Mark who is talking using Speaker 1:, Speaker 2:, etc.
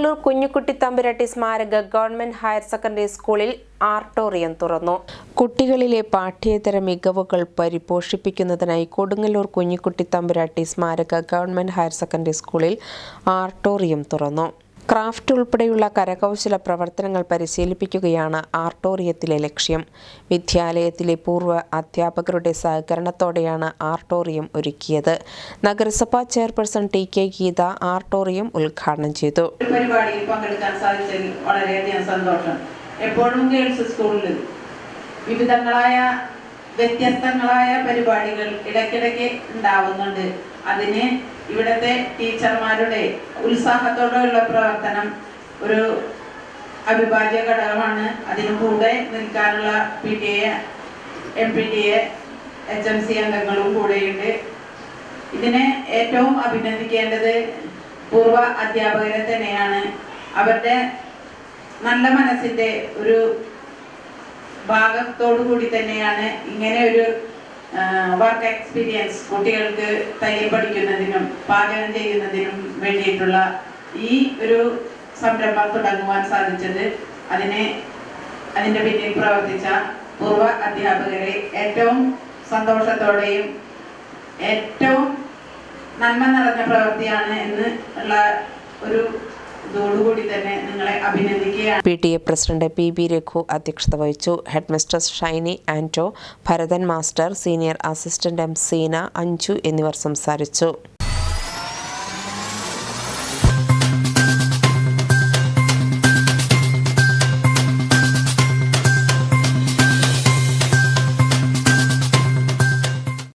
Speaker 1: കുഞ്ഞുകുട്ടി തമ്പുരാട്ടി സ്മാരക government higher secondary സ്കൂളിൽ ആർട്ടോറിയം തുറന്നു. കുട്ടികളിലെ പാഠ്യേതര മികവുകൾ പരിപോഷിപ്പിക്കുന്നതിനായി കൊടുങ്ങല്ലൂർ കുഞ്ഞുകുട്ടി തമ്പുരാട്ടി സ്മാരക ഗവൺമെന്റ് ഹയർ സെക്കൻഡറി സ്കൂളിൽ ആർട്ടോറിയം തുറന്നു. ക്രാഫ്റ്റ് ഉൾപ്പെടെയുള്ള കരകൗശല പ്രവർത്തനങ്ങൾ പരിശീലിപ്പിക്കുകയാണ് ആർട്ടോറിയത്തിലെ ലക്ഷ്യം. വിദ്യാലയത്തിലെ പൂർവ അധ്യാപകരുടെ സഹകരണത്തോടെയാണ് ആർട്ടോറിയം ഒരുക്കിയത്. നഗരസഭാ ചെയർപേഴ്സൺ ടി കെ ഗീത ആർട്ടോറിയം ഉദ്ഘാടനം ചെയ്തു.
Speaker 2: സാധിച്ചതിൽ സന്തോഷം. എപ്പോഴും ഗേൾസ് സ്കൂളിൽ വിവിധങ്ങളായ വ്യത്യസ്തങ്ങളായ പരിപാടികൾ ഇടയ്ക്കിടയ്ക്ക് ഉണ്ടാവുന്നുണ്ട്. അതിന് ഇവിടുത്തെ ടീച്ചർമാരുടെ ഉത്സാഹത്തോടെയുള്ള പ്രവർത്തനം ഒരു അവിഭാജ്യ ഘടകമാണ്. അതിനു കൂടെ നിൽക്കാനുള്ള P T A M P T A H M C അംഗങ്ങളും കൂടെയുണ്ട്. ഇതിനെ ഏറ്റവും അഭിനന്ദിക്കേണ്ടത് പൂർവ അധ്യാപകരെ തന്നെയാണ്. അവരുടെ നല്ല മനസ്സിന്റെ ഒരു ഭാഗത്തോടു കൂടി തന്നെയാണ് ഇങ്ങനെ ഒരു വർക്ക് എക്സ്പീരിയൻസ് കുട്ടികൾക്ക് തയ്യൽ പഠിക്കുന്നതിനും പാചകം ചെയ്യുന്നതിനും വേണ്ടിയിട്ടുള്ള ഈ ഒരു സംരംഭം തുടങ്ങുവാൻ സാധിച്ചത് അതിനെ അതിന്റെ പിന്നിൽ പ്രവർത്തിച്ച പൂർവ അധ്യാപകരെ ഏറ്റവും സന്തോഷത്തോടെയും ഏറ്റവും നന്മ നിറഞ്ഞ പ്രവൃത്തിയാണ് എന്ന് ഉള്ള ഒരു അഭിനന്ദിക്കുകയാണ്.
Speaker 1: P T A president P B Raghu അധ്യക്ഷത വഹിച്ചു. Head Shiny Anto Bharathan master senior assistant M Seena Anju എന്നിവർ സംസാരിച്ചു.